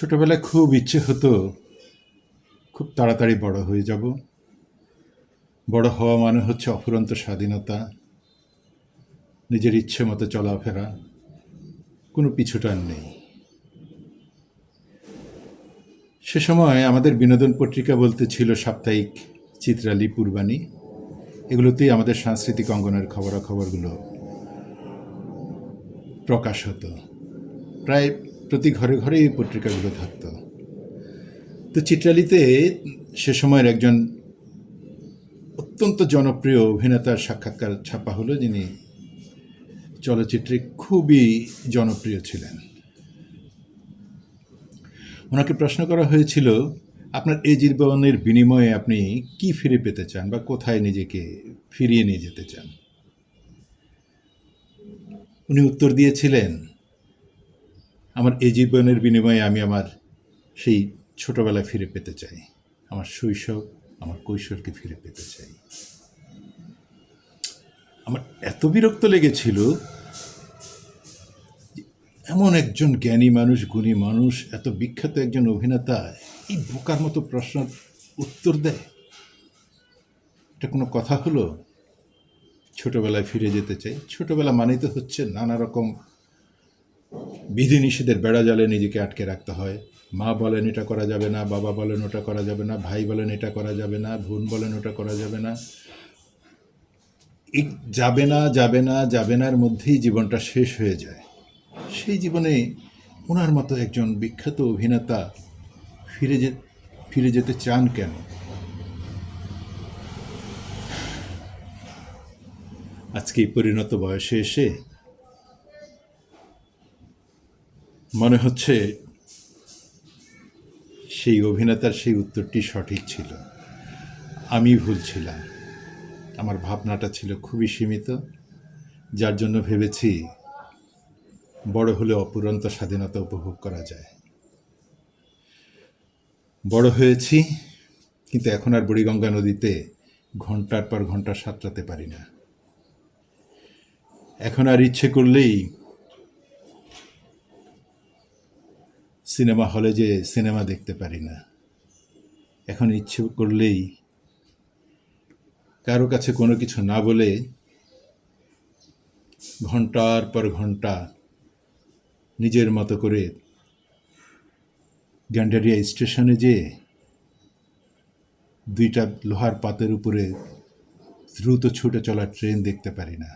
ছোটবেলায় খুব ইচ্ছে হতো, খুব তাড়াতাড়ি বড় হয়ে যাব। বড় হওয়া মানে হচ্ছে অফুরন্ত স্বাধীনতা, নিজের ইচ্ছে মতো চলাফেরা, কোনো পিছুটান নেই। সে সময় আমাদের বিনোদন পত্রিকা বলতে ছিল সাপ্তাহিক চিত্রালী পূর্বাণী। এগুলোতেই আমাদের সাংস্কৃতিক অঙ্গনের খবরাখবরগুলো প্রকাশ হতো। প্রায় প্রতি ঘরে ঘরে এই পত্রিকাগুলো থাকতো। তো চিত্রালিতে সে সময়ের একজন অত্যন্ত জনপ্রিয় অভিনেতার সাক্ষাৎকার ছাপা হলো, যিনি চলচ্চিত্রে খুবই জনপ্রিয় ছিলেন। ওনাকে প্রশ্ন করা হয়েছিল, আপনার এই জীবনের বিনিময়ে আপনি কি ফিরে পেতে চান বা কোথায় নিজেকে ফিরিয়ে নিয়ে যেতে চান? উনি উত্তর দিয়েছিলেন আমার এই জীবনের বিনিময়ে আমি আমার সেই ছোটবেলায় ফিরে পেতে চাই। আমার শৈশব, আমার কৈশোরকে ফিরে পেতে চাই। আমার এত বিরক্ত লেগেছিল এমন একজন জ্ঞানী মানুষ, গুণী মানুষ, এত বিখ্যাত একজন অভিনেতা এই বোকার মতো প্রশ্ন উত্তর দেয়। এটা কোনো কথা হলো? ছোটবেলায় ফিরে যেতে চাই? ছোটবেলা মানেই তো হচ্ছে নানা রকম বিধিনিষেধের বেড়া জালে নিজেকে আটকে রাখতে হয়। মা বলেন, এটা করা যাবে না। বাবা বলেন, ওটা করা যাবে না। ভাই বলেন, এটা করা যাবে না। বোন বলেন, ওটা করা যাবে না। যাবে না যাবে না, যাবে নার মধ্যেই জীবনটা শেষ হয়ে যায়। সেই জীবনে ওনার মতো একজন বিখ্যাত অভিনেতা ফিরে যে, ফিরে যেতে চান কেন? আজকে পরিণত বয়সে এসে মনে হচ্ছে সেই অভিনেতার সেই উত্তরটি সঠিক ছিল। আমি ভুল ছিলাম। আমার ভাবনাটা ছিল খুবই সীমিত, যার জন্য ভেবেছি বড় হলে অপুরন্ত স্বাধীনতা উপভোগ করা যায়। বড় হয়েছি, কিন্তু এখন আর বুড়িগঙ্গা নদীতে ঘণ্টার পর ঘণ্টা সাঁতরাতে পারি না। এখন আর ইচ্ছে করলেই সিনেমা হলে যে সিনেমা দেখতে পারি না। এখন ইচ্ছে করলেই কারও কাছে কোনো কিছু না বলে ঘণ্টার পর ঘণ্টা নিজের মতো করে গ্যান্ডারিয়া স্টেশনে যে দুইটা লোহার পাতের উপরে দ্রুত ছুটে চলা ট্রেন দেখতে পারি না।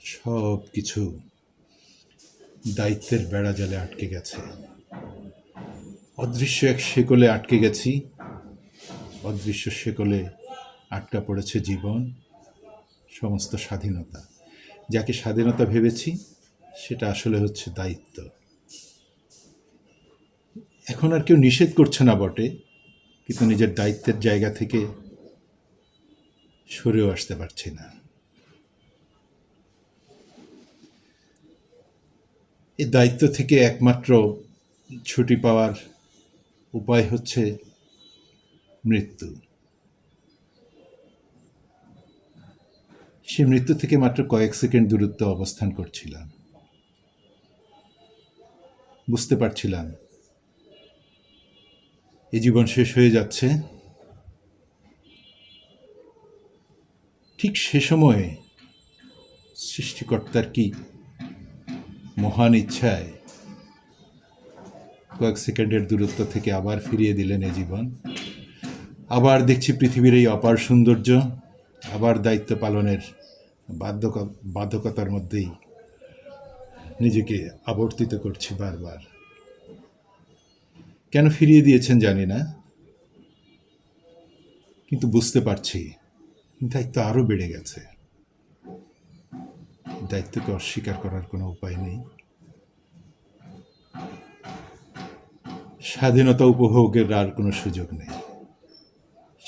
সব কিছু দায়িত্বের বেড়া জালে আটকে গেছে। অদৃশ্য এক শেকলে আটকে গেছি। অদৃশ্য শেকলে আটকা পড়েছে জীবন, সমস্ত স্বাধীনতা। যাকে স্বাধীনতা ভেবেছি, সেটা আসলে হচ্ছে দায়িত্ব। এখন আর কেউ নিষেধ করছে না বটে, কিন্তু নিজের দায়িত্বের জায়গা থেকে সরেও আসতে পারছি না। এই দায়িত্ব থেকে একমাত্র ছুটি পাওয়ার উপায় হচ্ছে মৃত্যু। সে মৃত্যু থেকে মাত্র কয়েক সেকেন্ড দূরত্ব অবস্থান করছিলাম। বুঝতে পারছিলাম। এই জীবন শেষ হয়ে যাচ্ছে। ঠিক সে সময়ে সৃষ্টিকর্তার কি মহান ইচ্ছায় কয়েক সেকেন্ডের দূরত্ব থেকে আবার ফিরিয়ে দিলেন এ জীবন। আবার দেখছি পৃথিবীর এই অপার সৌন্দর্য, আবার দায়িত্ব পালনের বাধ্যক বাধ্যকতার মধ্যেই নিজেকে আবর্তিত করছি বারবার। কেন ফিরিয়ে দিয়েছেন জানি না, কিন্তু বুঝতে পারছি দায়িত্ব আরও বেড়ে গেছে। দায়িত্বকে অস্বীকার করার কোনো উপায় নেই। স্বাধীনতা উপভোগের আর কোনো সুযোগ নেই।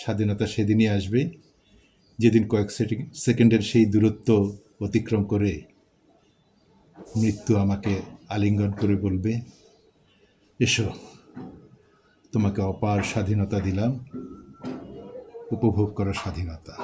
স্বাধীনতা সেদিনই আসবে, যেদিন কয়েক সেকেন্ডের সেই দূরত্ব অতিক্রম করে মৃত্যু আমাকে আলিঙ্গন করে বলবে, এসো, তোমাকে অপার স্বাধীনতা দিলাম, উপভোগ করো স্বাধীনতা।